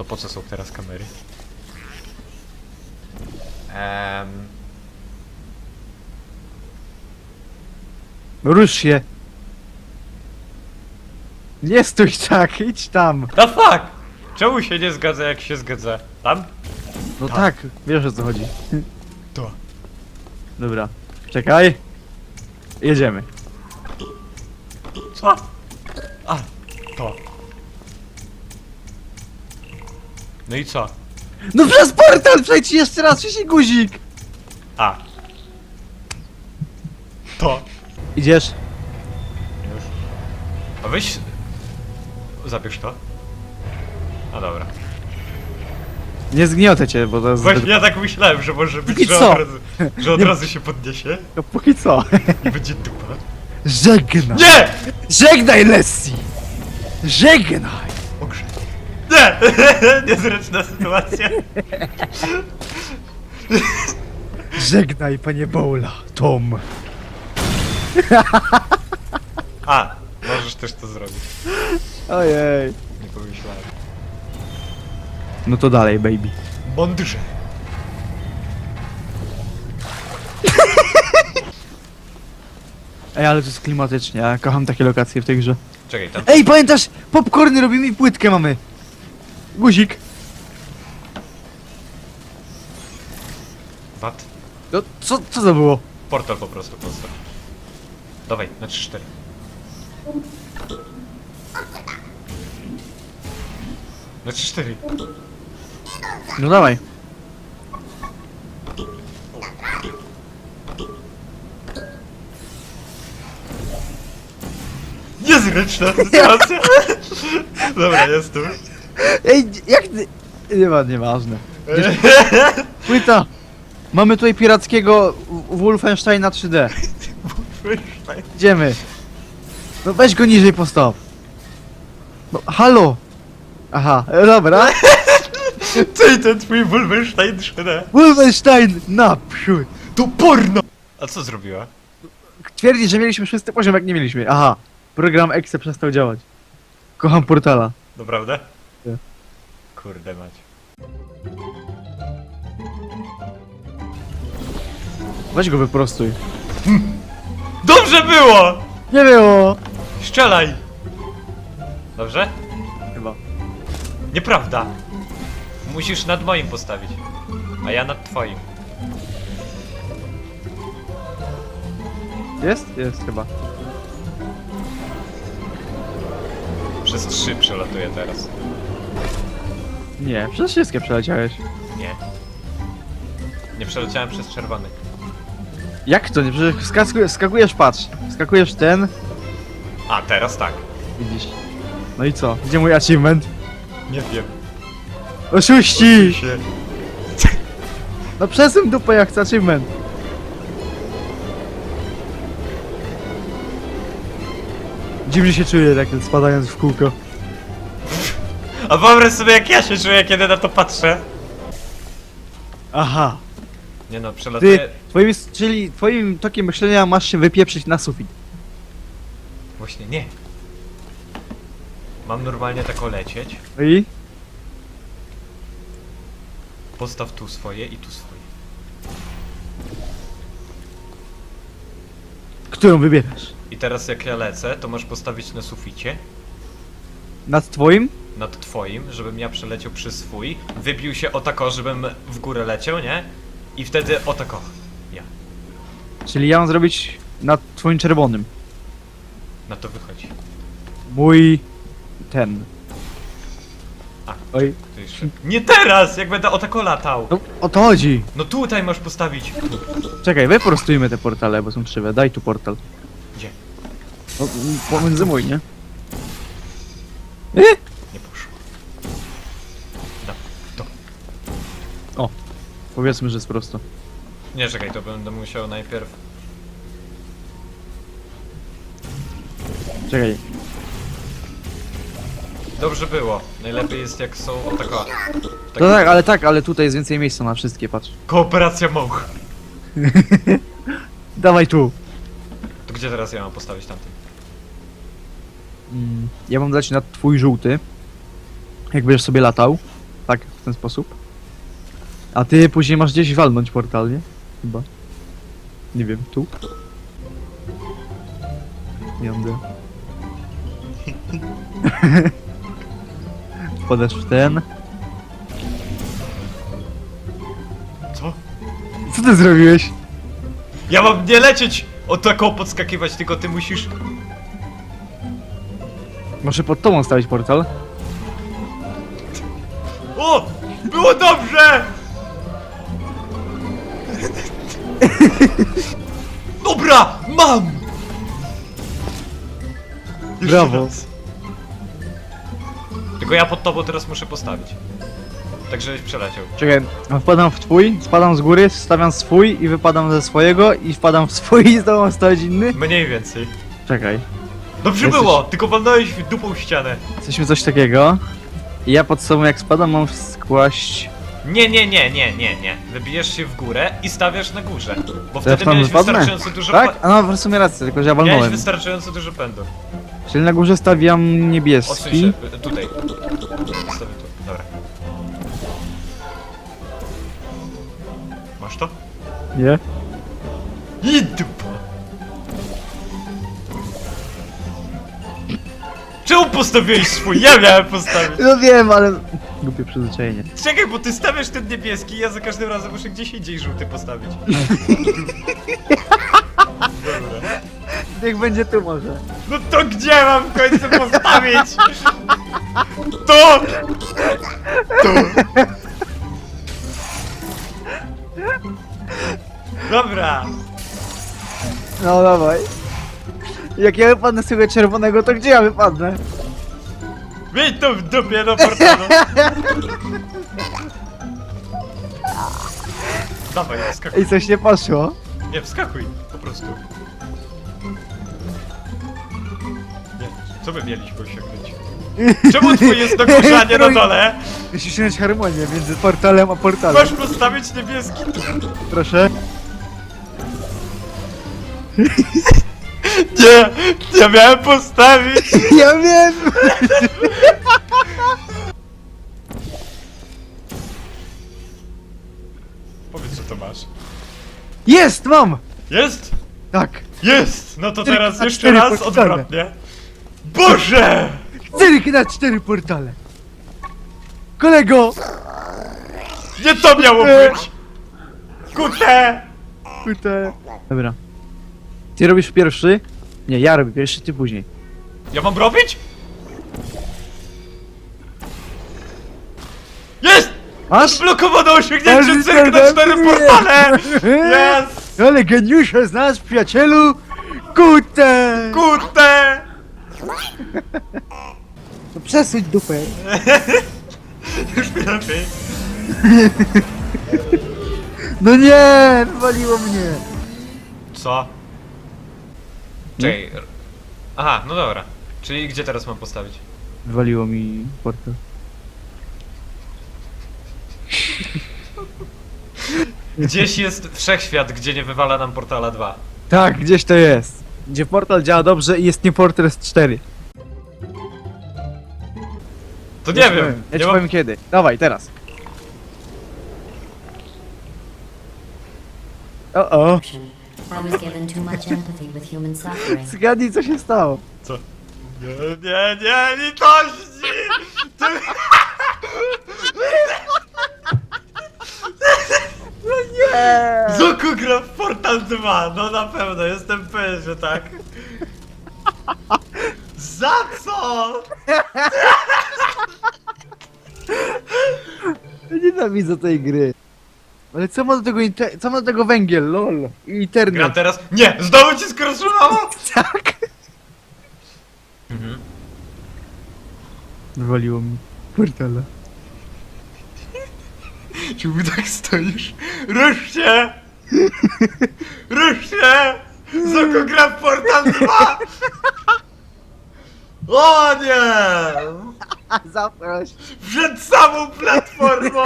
To po co są teraz kamery? Ehm, Rusz się! Nie stój tak, idź tam! the fuck! Czemu się nie zgadza jak się zgadza? Tam? No Tak. tak, wiesz o co chodzi. To. Dobra, czekaj. Jedziemy. Co? A, to. No i co? No przez portal przejdź jeszcze raz, wciśnij guzik! A. To. Idziesz? Już. A weź... Zabierz to. A dobra. Nie zgniotę cię, bo to jest... Właśnie ja tak myślałem, że może być, Póki że co. od, razu, że od Nie- razu się podniesie No póki co. i będzie dupa. Żegnaj! Nie! Żegnaj, Lessie! Żegnaj! Nie! Niezręczna sytuacja. Żegnaj, panie Bowla, Tom. A, możesz też to zrobić. Ojej. Nie pomyślałem. No to dalej, baby. Mądrze. Ej, ale to jest klimatycznie, ja kocham takie lokacje w tej grze. Czekaj, tam... Ej, pamiętasz? Popcorny robimy i płytkę mamy. Guzik. Wat? No, co, co to było? Portal po prostu postaw. Dawaj, na 3-4. Na 3-4. No dawaj. Niezręczna sytuacja. Dobra, jest tu. Ej, jak ty... Nie ma, nieważne. Gdzieś- Płyta. Mamy tutaj pirackiego Wolfensteina 3D. Idziemy. No weź go niżej postaw. No, halo. Aha, e, dobra. Ty, ten twój Wolfenstein 3D. Wolfenstein naprzód. To porno! A co zrobiła? Twierdzi, że mieliśmy szósty poziom, jak nie mieliśmy. Aha. Program Exe przestał działać. Kocham portala. Naprawdę? Nie. Kurde mać. Weź go wyprostuj. Dobrze było! Nie było. Strzelaj! Dobrze? Chyba. Nieprawda. Musisz nad moim postawić. A ja nad twoim. Jest? Jest chyba. Przez trzy przelatuję teraz. Nie, przez wszystkie przeleciałeś. Nie. Nie przeleciałem przez czerwony. Jak to nie? Przecież skakujesz, skakujesz, patrz. Skakujesz ten, A, teraz tak. widzisz. No i co? Gdzie mój achievement? Nie wiem. Oszuści! Się. No przesuń dupę jak chcę achievement. Dziwnie się czuję tak spadając w kółko. A wyobraź sobie jak ja się czuję, kiedy na to patrzę. Aha. Nie no, przelatuję... Ty, twoim, czyli twoim tokiem myślenia masz się wypieprzyć na sufit. Właśnie nie. Mam normalnie tak lecieć. No i? Postaw tu swoje i tu swoje. Którą wybierasz? I teraz jak ja lecę, to masz postawić na suficie. Nad twoim? nad twoim, żebym ja przeleciał przy swój, wybił się o tako, żebym w górę leciał, nie? I wtedy o tako. Ja. Czyli ja mam zrobić nad twoim czerwonym. Na to wychodzi. Mój... ten. Oj. Nie teraz, jak będę o tako latał. No, o to chodzi. No tutaj masz postawić. Czekaj, wyprostujmy te portale, bo są krzywe. Daj tu portal. Gdzie? No, pomiędzy mój, nie? E? Nie poszło. Da, to. Powiedzmy, że jest prosto. Nie, czekaj, to będę musiał najpierw... Czekaj. Dobrze było. Najlepiej jest jak są o tako. To tak, ale tak, ale tutaj jest więcej miejsca na wszystkie, patrz. Kooperacja moch. Dawaj tu. To gdzie teraz ja mam postawić tamten? Mm, ja mam dać na twój żółty. Jak będziesz sobie latał. Tak, w ten sposób. A ty później masz gdzieś walnąć portal, nie? Chyba. Nie wiem, tu? Jadę. Wpadasz w ten. Co? Co ty zrobiłeś? Ja mam nie lecieć o taką podskakiwać, tylko ty musisz... Muszę pod tobą stawić portal. O! Było dobrze! Dobra! Mam! Jeszcze Brawo. raz. Tylko ja pod tobą teraz muszę postawić. Tak żebyś przeleciał. Czekaj, wpadam w twój, spadam z góry, stawiam swój i wypadam ze swojego i wpadam w swój i znowu stawiać inny. Mniej więcej. Czekaj, Dobrze Jesteś- było, tylko walnąłeś w dupą ścianę. jesteśmy coś takiego. I ja pod sobą jak spadam mam skłaść... Nie, nie, nie, nie, nie, nie. Wybijesz się w górę i stawiasz na górze. Bo To ja wtedy tam miałeś wypadnę? wystarczająco dużo Tak? pa- A no w sumie rację, tylko że ja Miałeś walnąłem. wystarczająco dużo pędu. Czyli na górze stawiam Odsuń się, niebieski. y, tutaj. Tu, dobra. Masz to? Nie? I dupa! Czemu postawiłeś swój? Ja miałem postawić. No wiem, ale... Głupie przyzwyczajenie. Czekaj, bo ty stawiasz ten niebieski, ja za każdym razem muszę gdzieś indziej żółty postawić. Niech będzie tu może. No to gdzie mam w końcu postawić? To! Tu! Dobra! No dawaj. Jak ja wypadnę z tego czerwonego, to gdzie ja wypadnę? Miej to w dupie do portalu! Dawaj, wskakuj. I coś nie poszło. Nie, wskakuj, po prostu. Co by mieliśmy osiągnąć? Czemu twój jest na górze, a nie na dole? Musisz mieć harmonię między portalem a portalem. Masz postawić niebieski. Proszę. Nie, ja miałem postawić. Ja wiem! Powiedz, co to masz. Jest, mam! Jest? Tak. Jest! No to teraz jeszcze raz odwrotnie. Boże! 4 na 4 portale. Kolego! Nie to miało być! Kute! Kurde. Dobra. Ty robisz pierwszy? Nie, ja robię pierwszy, ty później. Ja mam robić? Jest! Masz? Blokowane osiągnięcie Ale cyrk na cztery nie. portale! Jest! Ale geniusza znasz, przyjacielu! Kute! Kute! No przesuń dupę. Już mi lepiej. No nie! Wywaliło mnie. Co? Czekaj. Aha, no dobra. Czyli gdzie teraz mam postawić? Wywaliło mi portal. Gdzieś jest wszechświat, gdzie nie wywala nam portala 2. Tak, gdzieś to jest. Gdzie portal działa dobrze i jest nie Fortress 4. To Ja nie ci wiem. powiem, Ja nie ci mam... powiem kiedy. Dawaj, teraz. O o. I was given too much empathy with human suffering. Zgadnij co się stało. Co? Nie, nie, nie, litości! Ty... Zuku gra w Portal 2, no na pewno, jestem pewien, że tak. Za co? Nienawidzę tej gry. Ale co ma do tego inter... co ma do tego węgiel, lol. I Gra internet. teraz... Nie! Znowu ci skraszowało? Tak. Mhm. Wywaliło mi portala. Czemu tak stoisz? Rusz się! Rusz się! Zuku gra w Portal 2! O nie! Zaproś. Przed samą platformą!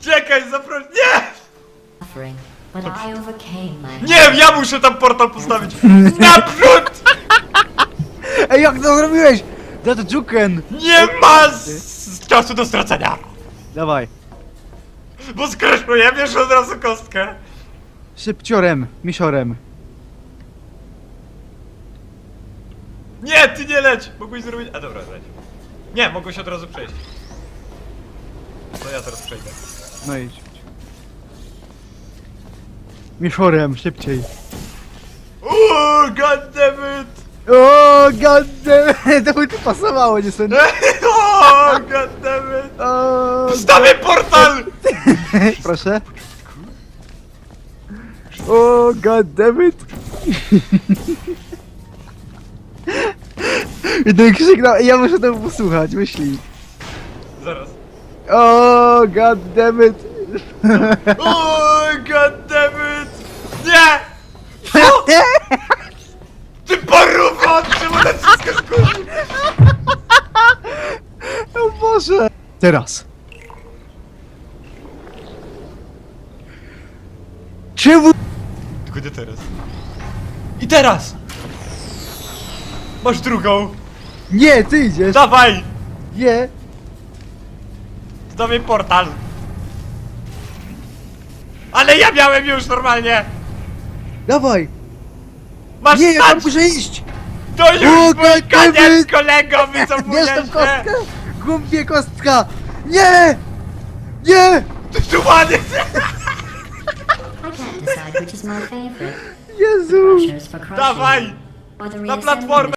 Czekaj, zaproś... Nie! Suffering, but I overcame my. Nie, ja muszę tam portal postawić! Naprzód! Ej, jak to zrobiłeś? That Juken! Nie ma s- czasu do stracenia! Dawaj. Bo skraszuje, wiesz od razu kostkę. Szybciorem, misiorem. Nie, ty nie leć! Mogłeś zrobić... A dobra, leć. Nie, mogłeś od razu przejść. To ja teraz przejdę. No idź. Misiorem, szybciej. Uuu, goddammit! O, goddammit, to by tu pasowało, nie sądzę? O, goddammit! O, Wstawię portal! proszę. O, goddammit. I ten krzyk, no, ja muszę to posłuchać, myśli. Zaraz. O, goddammit. Uuu, Boże! Teraz. Czemu? Tylko nie teraz. I teraz! Masz drugą! Nie, ty idziesz! Dawaj! Nie! Wstawię portal! Ale ja miałem już normalnie! Dawaj! Masz Nie, ja tam stać! muszę iść! To już O, mój koniec, kolego! Bierz tą się! kostkę! Głupie kostka! Nie! Nie! Ty tu ładnie! I can't decide which is my favorite. Jezu! Crushers for crushing. Dawaj! Or the Na reassembly platformę!